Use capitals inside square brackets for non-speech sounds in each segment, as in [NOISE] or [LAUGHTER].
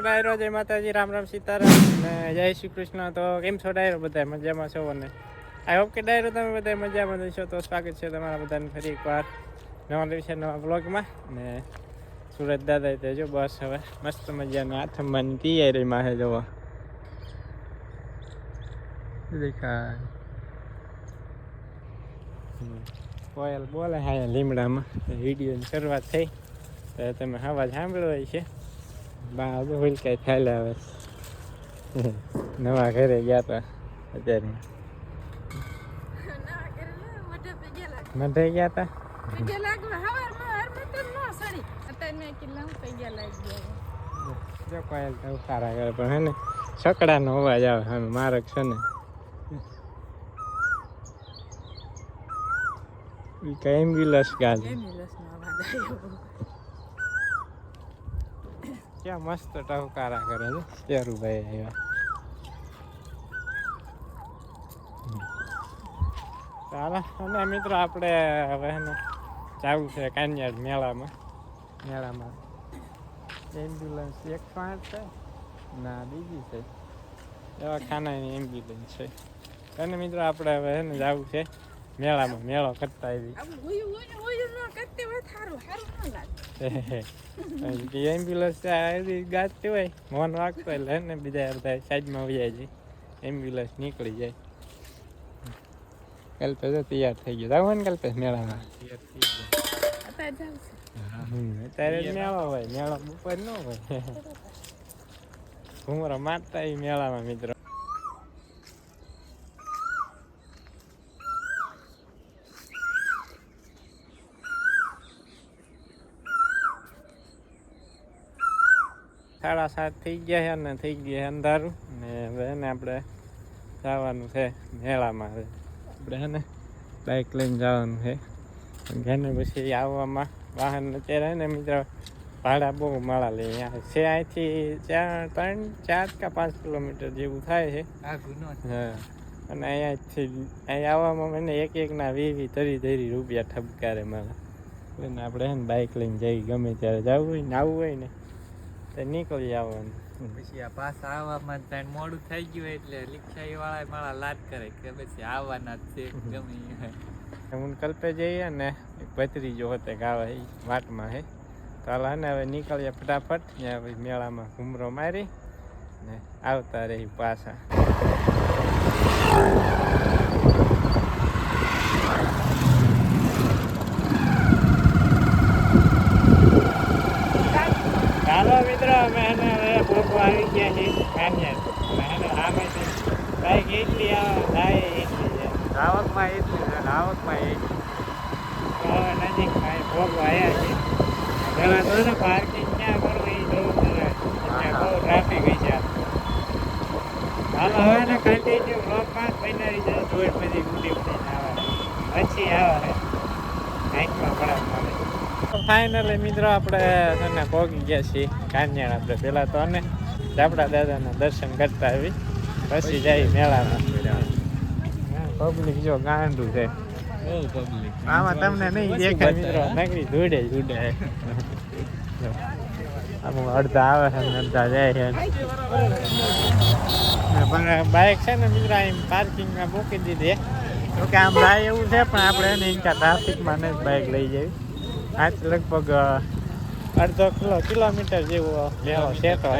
ડાયરો જય માતાજી, રામ રામ સીતારામ ને જય શ્રી કૃષ્ણ. તો કેમ છો ડાયરો બધા મજામાં છો અને આઈ હોપ કે ડાયરો તમે બધા મજામાં છો તો સ્વાગત છે તમારા બધાને ફરી એકવાર નવા દિવસે નવા બ્લોગમાં ને સુરત દાદા તે જો બસ હવે મસ્ત મજાના હાથમાં તૈયારીમાં છે, જોવા. દેખાય. કોયલ બોલે હા લીમડામાં. વિડીયોની શરૂઆત થઈ. તો તમે અવાજ સાંભળ્યો છે. બા બોલ કઈ થયેલા આવે નવા ઘરે ગયા હતા અત્યારે. મઢે ગયા હતા જો કોયલ તો કરે પણ હે ને છકડાનો અવાજ આવે હવે મારક છે ને. એમ્બ્યુલન્સ ગાડી? ક્યાં મસ્ત ટવકારા કરે છે. ચેરુભાઈ આવ્યા. ચાલો, અને મિત્રો આપણે હવે એને જવું છે કાન્યાડ મેળામાં. મેળામાં. એમ્બ્યુલન્સ એક પાંચ છે, ના, બીજી છે. દવાખાનાની એમ્બ્યુલન્સ છે. અને મિત્રો આપણે હવે એને જવું છે મેળામાં. મેળો કરતા આવી [LAUGHS] એમ્બ્યુલન્સ ગાજતી હોય મોન વાગતો એટલે ને બીજા અડધા સાઈડમાં વહી જાય. એમ્બ્યુલન્સ નીકળી જાય. કાલ તો તૈયાર થઈ ગયો. જાવ ને કલ્પે મેળામાં. હમ, અત્યારે મેળો હોય મેળા બપોર ન હોય. ઘુમરો મારતા એ મેળામાં મિત્રો. સાત થઈ ગયા છે અને થઈ ગયા અંધારું ને હવે એને આપણે જવાનું છે મેળામાં હવે. આપણે ને બાઇક લઈને જવાનું છે. ઘરને પછી આવવામાં વાહન અત્યારે ને મિત્રો ભાડા બહુ માળા લઈ અહીંયા છે. અહીંથી ચાર ત્રણ ચાર કે પાંચ કિલોમીટર જેવું થાય છે. હા. અને અહીંયાથી અહીં આવવામાં મને એક એકના વીવી તરી તરી રૂપિયા ઠપકારે મારા. એટલે આપણે હે ને બાઇક લઈને જઈ ગમે ત્યારે જવું હોય ને આવવું હોય ને તો નીકળી આવવાનું પછી આ પાછા આવવામાં ત્યાં મોડું થઈ ગયું એટલે રિક્ષાઈ વાળા મારા લાટ કરે કે પછી આવવાના જ છે ગમે હું કલ્પે જઈએ ને ભત્રીજો હોતે ગાવા વાટમાં હે. તો હાલ ને હવે નીકળીએ ફટાફટ ત્યાં મેળામાં ઘૂમરો મારી ને આવતા રહી પાછા ચાલો મિત્રો અમે એને હવે ભોગવા આવી ગયા છે એને છે. બાઈક એટલી આવે એટલી છે. આવકમાં એટલી છે આવકમાં એટલી. હવે નજીકમાં એ આવ્યા છે. પેલા તો ને પાર્કિંગ ક્યાં કરવું એ જોવું પડે બહુ ટ્રાફિક છે હાલો હવે ને કન્ટિન્યુ પાંચ બનાવી જાય દોઢ બધી ગુડી ઉડીને આવે પછી આવે નાઇટમાં પડાવ મળે ફાઇનલી મિત્રો આપણે તને ભોગી પહોંચી ગયા છીએ. કાંજણ આપણે. પહેલાં તો અને આપણા દાદાના દર્શન કરતા આવી. પછી જાય મેળામાં. પબ્લિક જો ગાંડું છે. આમાં તમને નહીં દેખાય મિત્રો નકરી ધૂડે ઉડે અમુક અડધા આવે છે ને અડધા જાય છે. પણ બાઇક છે ને મિત્રો અહીં પાર્કિંગમાં મૂકી દીધી. તો કે આમ ભાઈ એવું છે પણ આપણે એને ઇન્કા ટ્રાફિકમાં ને બાઇક લઈ જઈએ આજ લગભગ અડધો કિલો કિલોમીટર જેવો લેવો છે તો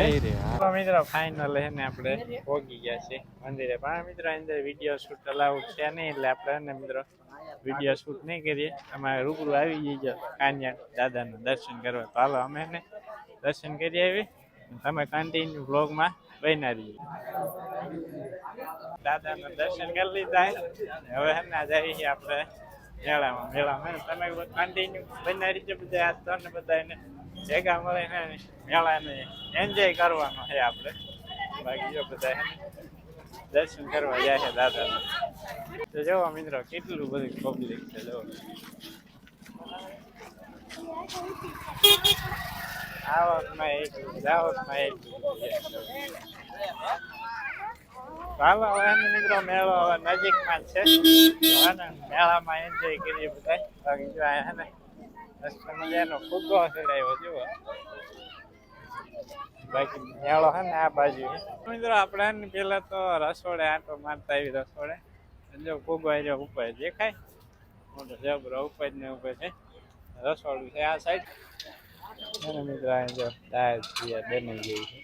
તો મિત્રો ફાઇનલ હે ને આપણે ભોગી ગયા છે મંદિરે. પણ મિત્રો અંદર વીડિયો શૂટ અલાઉડ છે નહીં એટલે આપણે એને ને મિત્રો વીડિયો શૂટ નહીં કરીએ. અમારે રૂબરૂ આવી જઈએ કાન્યા દાદાનું દર્શન કરવા. તો હાલો અમે ને દર્શન કરી આવી તમે કન્ટિન્યુ બ્લોગમાં બન્યા રહીએ. દાદાનું દર્શન કરી લીધા હવે હે ને જઈએ આપણે મેળામાં. મેળામાં તમે કન્ટિન્યુ બન્યા રહીજો બધા આ બધા બધાને. ભેગા મળે ને મેળાને એન્જોય કરવાનો છે આપણે. બાકી જો બધા દર્શન કરવા જાય છે દાદાના. તો જોવો મિત્રો, કેટલું બધું પબ્લિક છે જો આવકમાં એક, જાવકમાં હવે મિત્રો, મેળો હવે નજીકમાં છે. મેળામાં એન્જોય કરીએ બધા. બાકી જો ને મજાનો ફુગ્ગો ચડાવ્યો બાકી મેળો હે ને આ બાજુ. મિત્રો, આપણે પેલા તો રસોડે આટો મારતા આવી રસોડે. જો ફૂગવાઈ રહ્યો ઉપર દેખાય. મોટો જબરો ઉપર ને ઉપર છે. રસોડું છે આ સાઈડ મિત્રો, આ જો બની ગઈ છે.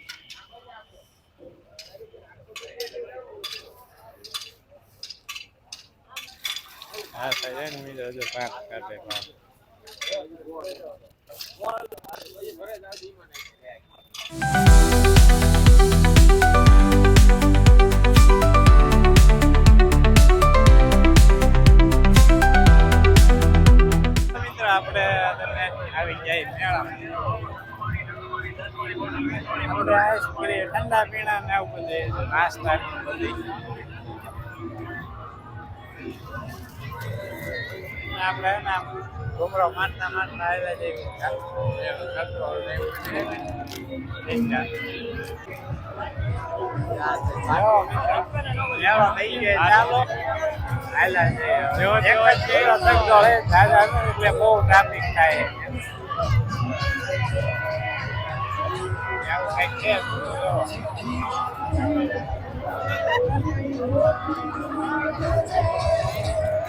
હા સાઈડ મિત્રો પાંચ કાઢે પાંચ. આપણે આવી જાય મેળામાં ઠંડા પીણા ને આવું બધું નાસ્તા આપણે હે ને આમ ઘૂમરો મારતા મારતા આવ્યા જેવી એવું થતું હોય એવું છે ને. ઠીક છે. આવો મિત્રો. મેળો થઈ ગયો ચાલો હાલ્યા છે. એક જ મેળો થતો હોય, દાદા ને એટલે બહુ ટ્રાફિક થાય એવું કંઈક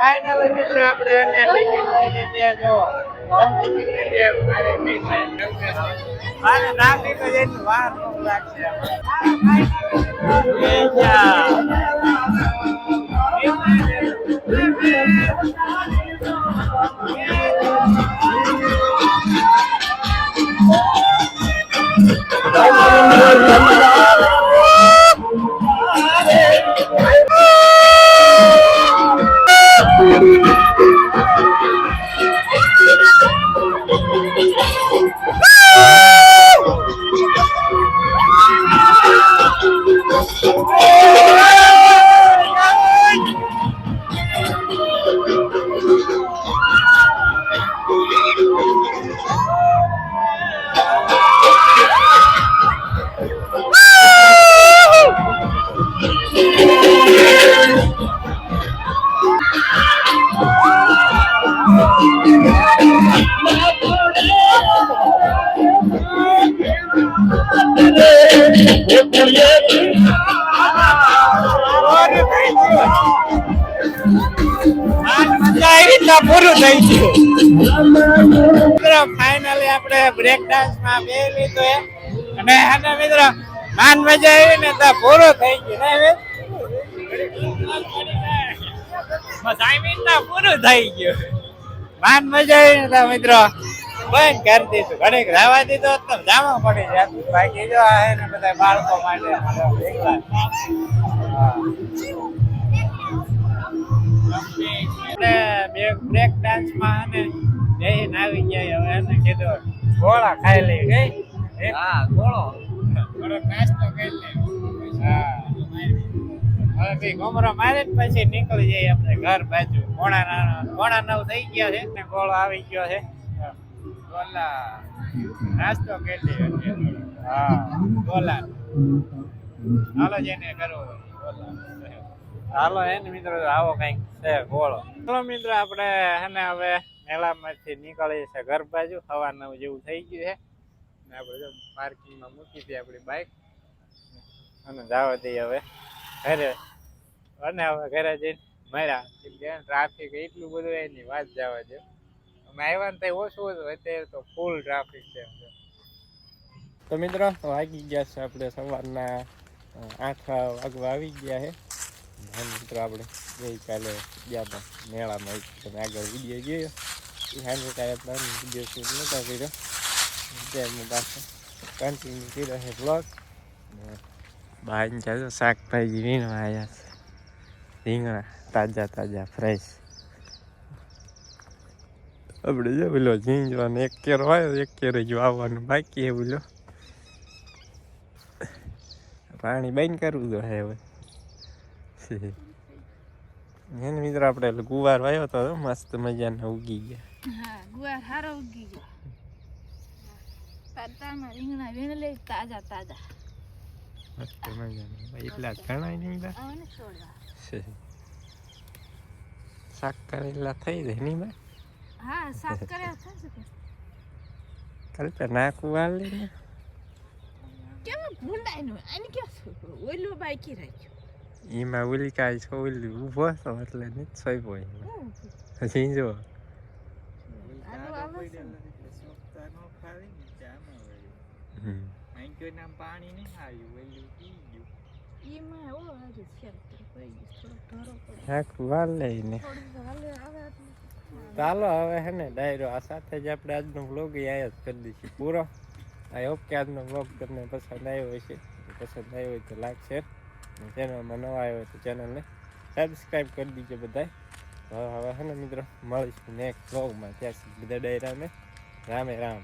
ફાઇનલ મિત્રો આપણે એને લઈ ગયા જો મારે ટ્રાફિક જ એટલું વાર ન લાગશે. પૂરું થઈ ગયું. ફાઇનલી આપણે બ્રેક ડાન્સમાં બે લીધો એ. અને આના મિત્ર, માન મજા આવી ને તો પૂરું થઈ ગયું, ને પૂરું થઈ ગયું. માન મજા આવી ને મિત્રો, બંધ કરી દીધું. ઘડીક રહેવા દીધો તો જામા પડી જાત બાકી જો આ બધા બાળકો માટે. આપણે બે બ્રેક ડાન્સમાં ને જઈને આવી ગયા હવે એને કીધું ગોળા ખાઈ લઈ ગઈ? હા? ગોળો. નાસ્તો કરી લે. હા. હવે કઈ ગોમરો મારે પછી નીકળી જઈએ આપણે ઘર બાજુ. ના- પોણા નવ થઈ ગયા છે ને ગોળો આવી ગયો છે. ગોલા. નાસ્તો કરી લઈએ હા ગોલા. હાલો જઈને કરો બોલા ગોલા. હાલો, હે ને મિત્રો, આવો કંઈક છે ગોળો ચાલો મિત્રો, આપણે હેને હવે મેળામાંથી નીકળીએ છીએ ઘર બાજુ. હવા નવ જેવું થઈ ગયું છે. ને આપણે જો પાર્કિંગમાં મૂકી હતી આપણી બાઇક અને જવા દઈએ હવે ઘરે. અને હવે ઘરે જઈને મળ્યા. ટ્રાફિક એટલું બધું એની વાત જવા દે. અમે આવ્યા ને ત્યાં ઓછું હતું, અત્યારે તો ફૂલ ટ્રાફિક છે તો મિત્રો, વાગી ગયા છે આપણે સવારના આઠ વાગવા આવી ગયા છે. મિત્રો આપણે ગઈકાલે ગયા હતા મેળામાં તમે આગળ વીડિયો ગયો એ સાંજે કાંઈ આપણે વીડિયો શૂટ નહોતા કર્યો. અત્યારમાં પાછો કન્ટિન્યુ કર્યો છે બ્લોગ બહાર ચાલો શાકભાજી વીણવા આવ્યા છે. રીંગણા, તાજા તાજા ફ્રેશ આપણે જો પેલો ઝીંજવાનો એક કેરો આવ્યો, એક કેરો જો આવવાનું બાકી એ બોલો. પાણી બંધ કરવું તો હે હવે. એને મિત્ર આપણે ગુવાર વાયો તો મસ્ત મજાના ઉગી ગયા. હા ગુવાર હારો ઉગી ગયો. તાતામાં રીંગણા વેણ લે તાજા તાજા. મસ્ત મજાને. એટલા ઘણા નહીં બા આવને છોડવા. શાક કરેલા થઈ જાય નહીં બા હા શાક કર્યા થશે કે કલ્પે નાખું વાળ લઈને કેમ ભૂંડાઈ નું આને કેમ ઓલું બાકી રાખ્યું. એમાં ઓલી કાંઈ છો ઓલી ઊભો હતો એટલે? નહીં આવ્યું વેલું પી ગયું એમાં ઓ આજે છે પડી ગયું થોડો ઢોરો પડી નાખું વાળ લઈને થોડું તો હાલે આવે એટલે ચાલો હવે હે ને ડાયરો આ સાથે જ આપણે આજનો વ્લોગ અહીંયા જ કરી દઈશું પૂરો આઈ હોપ કે આજનો વ્લોગ તમને પસંદ આવ્યો હશે પસંદ આવ્યો હોય તો લાઈક શેર ચેનલમાં નવા આવ્યો તો ચેનલને સબસ્ક્રાઈબ કરી દીજો બધાય. હવે હવે હે ને મિત્રો, મળીશું નેક્સ્ટ બ્લોગમાં ત્યાં સુધી બધા ડાયરાને રામે રામ.